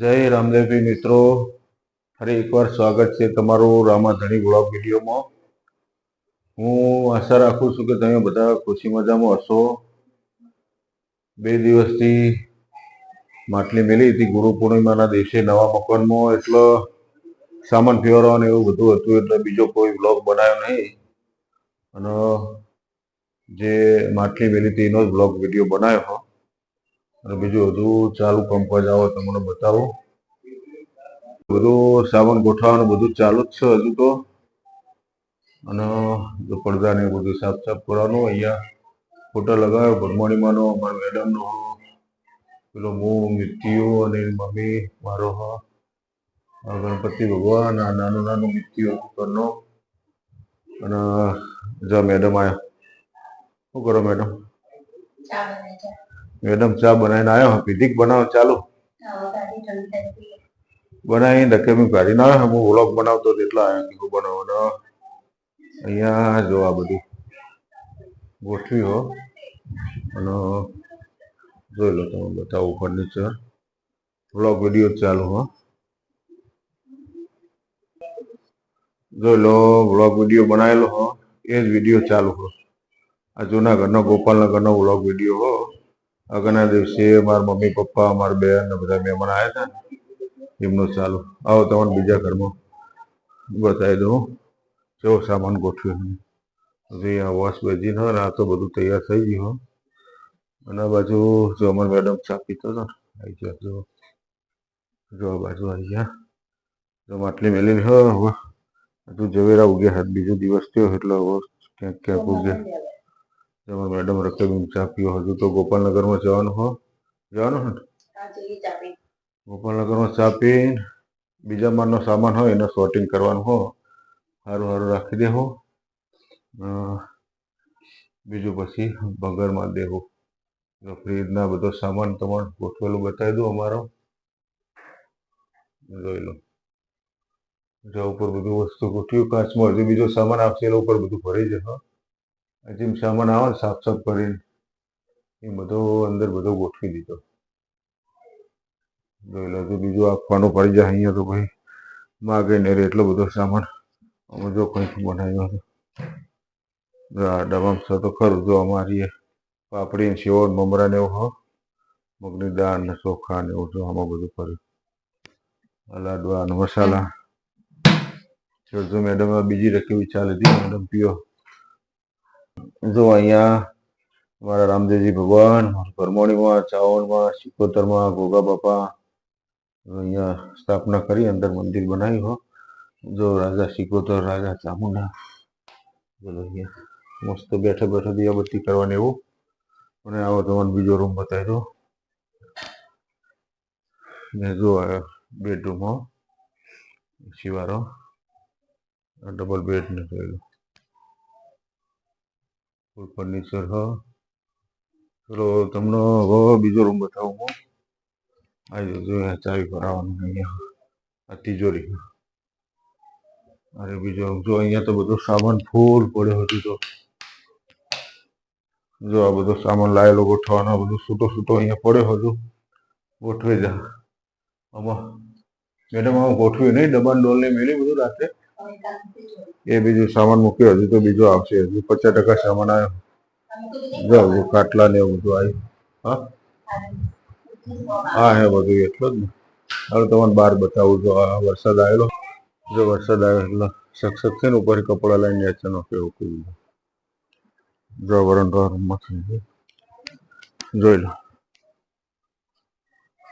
જય રામદેવજી મિત્રો. ફરી એકવાર સ્વાગત છે તમારું રામાધણી બ્લોગ વિડીયોમાં. હું આશા રાખું છું કે તમે બધા ખુશી મજામાં હશો. બે દિવસથી માટલી મેલી હતી ગુરુ પૂર્ણિમાના દિવસે નવા મકાનમાં, એટલે સામાન ફેરવવાનું એવું બધું હતું, એટલે બીજો કોઈ બ્લોગ બનાવ્યો નહીં. અને જે માટલી મેલી હતી એનો જ બ્લોગ વીડિયો બનાવ્યો. અને બીજું હજુ ચાલુ કંપજ આવો તમને બતાવો. બધું સામાન ગોઠવવાનું બધું ચાલુ જ છે હજુ તો. અને જો પડદા ને બધું સાફ સાફ કરવાનું અહીંયા. ફોટો લગાવ્યો ભગવાનીમાંનો અમારા મેડમનો પેલો હું મૃત્યુ અને મમ્મી, મારો હ. ગણપતિ ભગવાન, આ નાનું નાનું મૃત્યુ ઘરનો. અને જો મેડમ આવ્યા શું કરો મેડમ. મેડમ, ચા બનાવીને આવ્યો બનાવો, ચાલુ. બનાવી થઈ બનાવીને ધક્કે મેં કાઢીને આવ્યો હું. વ્લોગ બનાવતો એટલા આવ્યા કીધું બનાવવાનો. અહીંયા જો આ બધું ગોઠવી હો. અને જોઈ લો તમે બતાવો ફર્નિચર વ્લોગ વીડિયો ચાલુ હો. જોઈ લો, વ્લોગ વીડિયો બનાવેલો હો. એ જ વીડિયો ચાલુ હો. આ જૂનાગઢનો ગોપાલનગરનો વ્લોગ વીડિયો હો. આગળના દિવસે મારા મમ્મી, પપ્પા, મારા બેન બધા મહેમાન આવ્યા હતા ને, એમનું ચાલુ. આવો તમને બીજા ઘરમાં બતાવી દઉં. કેવો સામાન ગોઠવ્યો. હજી અહીંયા વોશ બેજીન હોય આ તો બધું તૈયાર થઈ ગયું હો. અને આ બાજુ જો અમાર મેડમ ચા પીતો હતો આવી ગયા જો જો આ બાજુ આવી ગયા. જો માટલી મેલી હવે હજુ ઝવેરા ઉગ્યા હાથ બીજો દિવસ થયો એટલે હવે ક્યાંક ક્યાંક ઉગ્યા. તમારા મેડમ રકમ ચા પીવો. હજુ તો ગોપાલનગરમાં જવાનું હો. જવાનું હે ગોપાલનગરમાં ચા પીને બીજા માળનો સામાન હોય એનો સોર્ટિંગ કરવાનું હો. સારું સારું રાખી દેવો બીજું પછી ભંગારમાં દેવું જો ફ્રીજના બધો સામાન તમારે ગોઠવેલું બતાવી દો અમારો. જોઈ લો. જો ઉપર બધું વસ્તુ ગોઠવ્યું કાચમાં હજી બીજો સામાન આપશે એના ઉપર બધું ભરી જશે હજી સામાન આવે ને સાફ સાફ કરીને, એ બધો અંદર બધો ગોઠવી દીધો. જોઈ તો બીજું આપવાનું પડી જાય અહીંયા તો ભાઈ. માગે ને એટલો બધો સામાન. અમે જો કંઈક બનાવ્યો હતો. ડબ્બામાં તો ખરું, જો અમારી પાપડી ને સેવ મમરા ને એવું હો મગની દાળ ને ચોખા ને એવું જો આમાં બધું કર્યું. લાડવા ને મસાલા. જો મેડમ બીજી રકેવી ચાલે હતી, મેડમ પીઓ. જો અહીંયા મારા રામદેવજી ભગવાન પરમોણીમાં ચાવણમાં સિકોતરમાં ગોગા બાપા અહીંયા સ્થાપના કરી અંદર મંદિર બનાવ્યું હો જો રાજા સિકોતર રાજા ચામુંડા બોલો અહીંયા મસ્ત બેઠા બેઠા દિયાબત્તી કરવાની એવું અને આવો તમને બીજો રૂમ બતાવી દો ને જો બેડરૂમ હો શિવારો ડબલ બેડ ને જોઈ લો ફૂલ ફર્નિચર હો. ચલો, તમને હવે બીજો રૂમ બતાવું હું. આવી જજો અહીંયા ચાવી ભરાવાનું અહીંયા. આ તિજોરી. અરે, બીજો, જો, અહીંયા તો બધો સામાન ફૂલ પડ્યો હતો તો. જો, આ બધો સામાન લાયેલો ગોઠવવાનો બધું છૂટો છૂટો અહીંયા પડ્યો હતો ગોઠવી જા આમાં. મેડમ, આમાં ગોઠવ્યું નહીં ડબ્બાને ડોલને મેલી બધું રાત્રે એ બીજું સામાન મૂક્યો, હજુ તો બીજો આવશે, હજુ પચાસ ટકા સામાન આવ્યો. જો હજુ કાટલા ને એવું બધું આવ્યું. હા? હા, હે બધું એટલો જ ને. હવે તમને બહાર બતાવું જો આ વરસાદ આવેલો. જો વરસાદ આવ્યો એટલે સખસક છે ને ઉપર કપડા લઈને અચાનક એવું કીધું જો, વરણ રૂમમાં થઈ ગયું. જોઈ લો.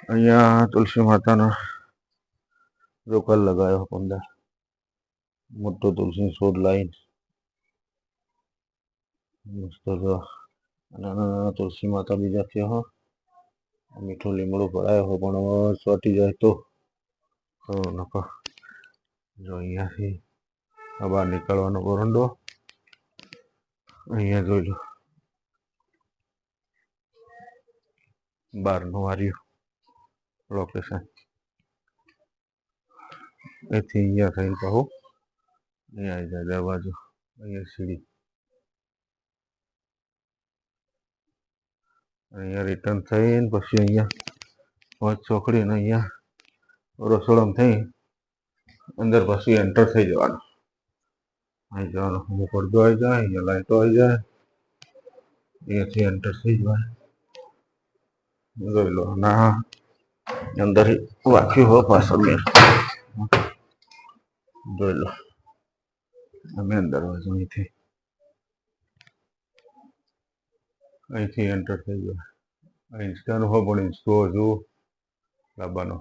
અહીંયા તુલસી માતાનો રોકલ લગાવ્યો, પંદર. મોટો તુલસી છોડ લાઈન મસ્ત નાના નાના તુલસી માતા બીજા થયા, હો. મીઠો લીમડો ભરાયો હો પણ હવે જાય તો. તો જો અહીંયાથી બહાર નીકળવાનો વરંડો. અહીંયા જોઈ લો. બહારનું વાર્યું. લોકેશન એથી અહીંયા થઈને કહો અહીંયા આવી જાય દરવાજો અહીંયા સીડી અહીંયા રિટર્ન થઈને પછી અહીંયા પાંચ ચોકડી અને અહીંયા રસોડામાં થઈ, અંદર પછી એન્ટર થઈ જવાનું. અહીં જવાનું, અમુક પડદો આવી જાય, અહીંયા લાઈટો આવી જાય, અહીંયાથી એન્ટર થઈ જવાય જોઈ લો, ના, અંદર વાંચ્યું હો પાછળ જોઈ લો. અમે દરવાજો અહીંથી અહીંથી એન્ટર થઈ ગયો અહીં ઇન્સ્ટાનો હોય પણ ઇન્સ્ટો હજુ લાવવાનો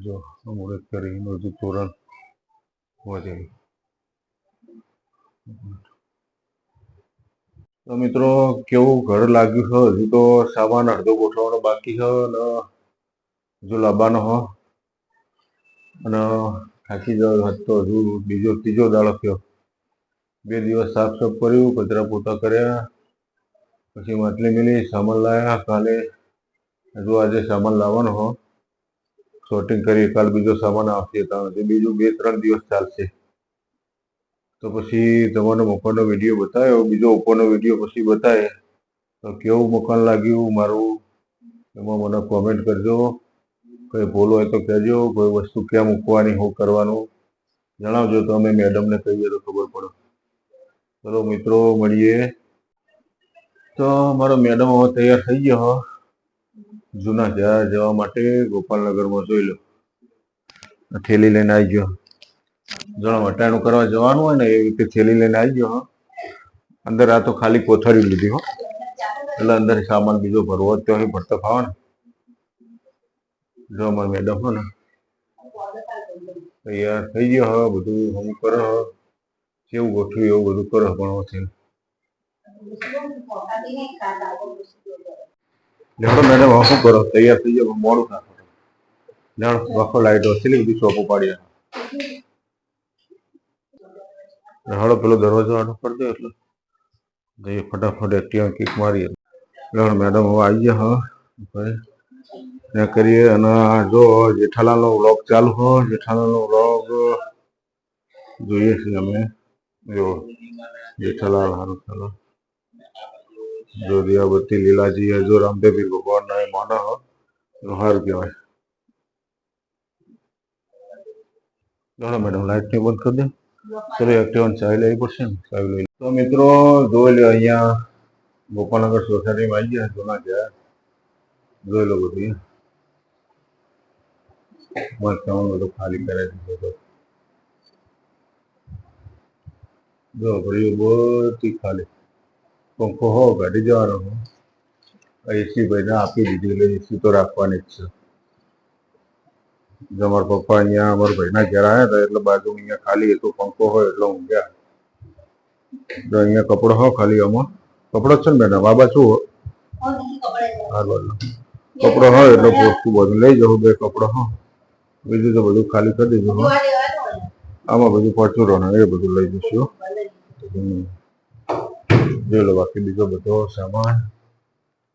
જો મુહૂર્ત કરી એનું હજુ તોરણ વધે તો મિત્રો કેવું ઘર લાગ્યું છે હજુ તો સામાન અડધો ગોઠવવાનો બાકી છે અને હજુ લાંબાનો હો. અને થાકી જવાનો હતો હજુ બીજો, ત્રીજો દાડો થયો. બે દિવસ સાફ સાફ કર્યું, કચરા પોતા કર્યા. પછી માટલી મિલી, સામાન લાવ્યા કાલે હજુ આજે સામાન લાવવાનો હો. શોર્ટિંગ કરી, કાલ બીજો સામાન આવશે તો હજી બીજું બે, ત્રણ દિવસ ચાલશે. તો પછી તમારો મકાનનો વીડિયો બતાવ્યો બીજો ઉપરનો વીડિયો પછી બતાવે તો કેવું મકાન લાગ્યું, મારું, એમાં મને કોમેન્ટ કરજો. કોઈ ભૂલ હોય તો કહેજો, કોઈ વસ્તુ ક્યાં મૂકવાની, હો કરવાનું, જણાવજો તો અમે મેડમને કહીએ તો ખબર પડે. ચલો મિત્રો, મળીએ. તો મારો મેડમ હવે તૈયાર થઈ ગયો જૂના શહેર જવા માટે ગોપાલનગરમાં જોઈ લો. થેલી લઈને આવી ગયો. જણા વટાણું કરવા જવાનું હોય ને એ રીતે થેલી લઈને આવી ગયો અંદર આ તો ખાલી કોથળી લીધી, હો. એટલે અંદર સામાન બીજો ભરવો તો ભરતા ફાવે ને. જો અમારા મેડમ હો ને તૈયાર થઈ ગયો હવે બધું હું કરો જેવું ગોઠવ્યું એવું બધું કરો ભણવો છે જાણો મેડમ, હવે શું કરો? તૈયાર થઈ ગયો મોડું ના વખો લાઈટો છેલ્લી બધી શોપો પાડી હળો પેલો દરવાજો આડો કરી એટલે. જઈએ ફટાફટ એક્ટિવા કિક મારીએ. મેડમ, હવે આવી ગયા હા ને કરીએ અને આ જો જેઠાલાલનો વ્લોગ ચાલુ હો જેઠાલાલનો વ્લોગ જોઈએ છીએ અમે. જો જેઠાલાલ હારું ચાલો. જો દિયાબત્તી, લીલાજી હે જો રામદેવી ભગવાનના એ માના હો. તો સારું કહેવાય. ચાલો મેડમ લાઈટ ને બંધ કરી દે. ચલો એક્ટિવન ચાવી લેવી પડશે ને? ચાવી લઈ તો મિત્રો, જોઈ લો અહીંયા ગોપાલનગર સોસાયટીમાં આવી ગયા જૂના ગયા જોઈ લો બધું. મસ્ત આમ બધું ખાલી કરે છે બધું જો ભાઈઓ બધી ખાલી પંખો હો કાઢી જવાનો હો એસી ભાઈને આપી દીધી એટલે એસી તો રાખવાની જ છે જો અમારા પપ્પા અહીંયા અમારા ભાઈના ઘેર આવ્યા હતા એટલે બાજુ અહીંયા ખાલી હતો પંખો હોય એટલે ઊંઘ્યા જો અહીંયા કપડો હો ખાલી આમાં કપડો જ છે ને બેના બાબા શું હો હા બોલો કપડો હોય એટલે પોસ્તું બધું લઈ જવું બે કપડો હો બીજું તો બધું ખાલી કરી દીધું આમાં બધું પરચુરો એ બધું લઈ જઈશું. જોઈ લો બાકી બીજો બધો સામાન.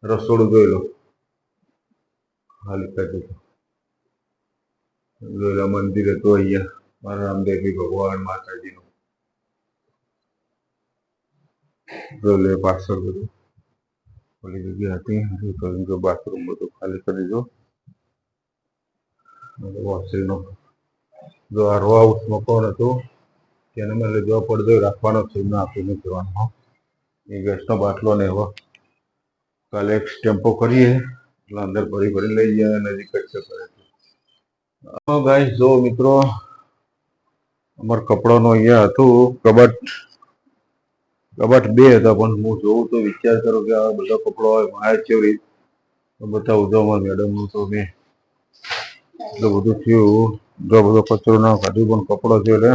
રસોડું જોઈ લો. ખાલી કરી દીધું. જોઈ લો મંદિર હતું અહીંયા મારા રામદેવી ભગવાન માતાજીનું. જોઈ લો પાછળ બધું. ઓલી જગ્યા હતી બાથરૂમ બધું ખાલી કરી દીધું. વોશિંગનો જો આ રો હાઉસ હતું, તેને મેં જો પડદો રાખવાનો છે એમને આપીને કરવાનો એ ગેસનો બાટલો ને એવો. કાલે એક ટેમ્પો કરીએ, એટલે અંદર ભરી ભરી લઈ જાય નજીક જ છે કરે ગાઈસ જો મિત્રો, અમાર કપડાનો અહીંયા હતું, કબાટ કબાટ બે હતા, પણ હું જોઉં તો વિચાર કરો કે આ બધા કપડા હોય મારે ચોરી બધા તો મેડમ હું તો મેં એટલું બધું થયું. જો બધો કચરો ના કાઢ્યું પણ કપડો છે એટલે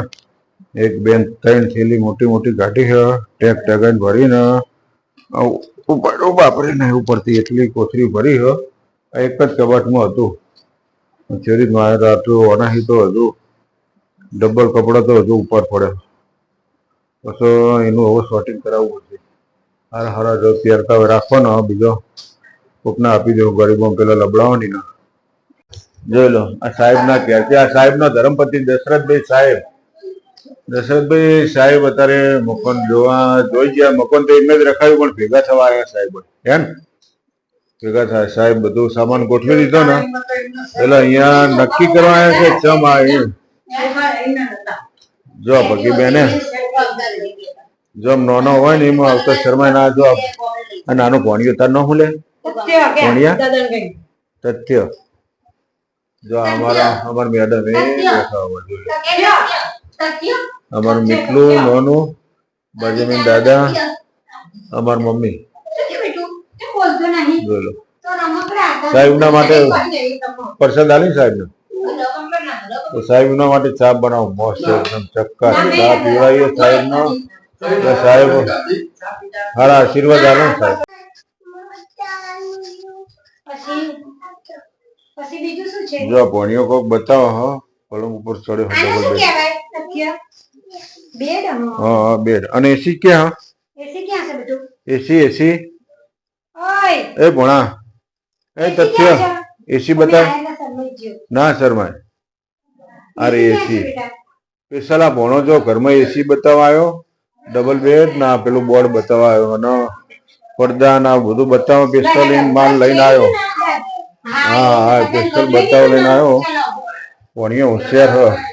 એક બેન ત્રણ થેલી મોટી મોટી કાઢી છે. ટેક ટેગાઈને ભરીને ઉપર વાપરીને ઉપરથી એટલી કોથળી ભરી છે. એક જ કબાટમાં હતું. ચેરી મારે તો આટલું અનાહી તો હજુ ડબલ કપડા તો હજુ ઉપર પડે. પછી એનું હવે શોર્ટિંગ કરાવવું પડશે. હારા હારા જો પહેરતા રાખવાનો બીજો કોકને આપી દેવું ગરીબો પેલા લબડાવવાની ના. જોઈ લો આ સાહેબ ના ઘેર આ સાહેબ નો ધર્મપતિ દશરથભાઈ સાહેબ. દશરથભાઈ સાહેબ અત્યારે મકોન જોવા જોઈ ગયા. મકોન તો એમને જ રખાયું પણ ભેગા થવા આવ્યા સાહેબ. એમ ભેગા થાય. સાહેબ બધું સામાન ગોઠવી દીધો ને. એટલે અહીંયા નક્કી કરવા આવ્યા કે ચમ આવી જો ભગી બેને. જો નાનો હોય ને એમાં આવતો શર્મા ના. જો આ નાનું ભણ્યું તાર ન હું લે? ભણ્યા? તથ્ય. જો અમારા અમાર મેડમ એ દેખાવા જોઈએ અમારું મીઠલું નાનું બજમીન દાદા અમાર મમ્મી. જોઈ લો. સાહેબના માટે પ્રસાદ આલી સાહેબ ને? તો સાહેબના માટે ચા બનાવો. મસ્ત એકદમ ચક્કા ચા પીવડાવીએ સાહેબ નો સાહેબ હારા આશીર્વાદ આલો સાહેબ. પછી બીજું શું છે? જો પોણીઓ કોક બતાવો હો. પલંગ ઉપર ચડ્યો હો ડબલ બેડ બેડ હા. બેડ. અને એસી ક્યાં? એસી ક્યાં છે બધું? એસી એસી ઓય. એ ભણા. એ તથ્ય. એસી બતાવ. ના શર્માય. અરે એસી? સ્પેશિયલ આ ભણો જો ઘરમાં એસી બતાવવા આવ્યો ડબલ બેડ ના પેલું બોર્ડ બતાવવા આવ્યો અને પડદા ના બધું બતાવવા સ્પેશિયલ માલ લઈને આવ્યો. હા હા સ્પેશિયલ બતાવ લઈને આવ્યો. ભણ્યો હોશિયાર હ.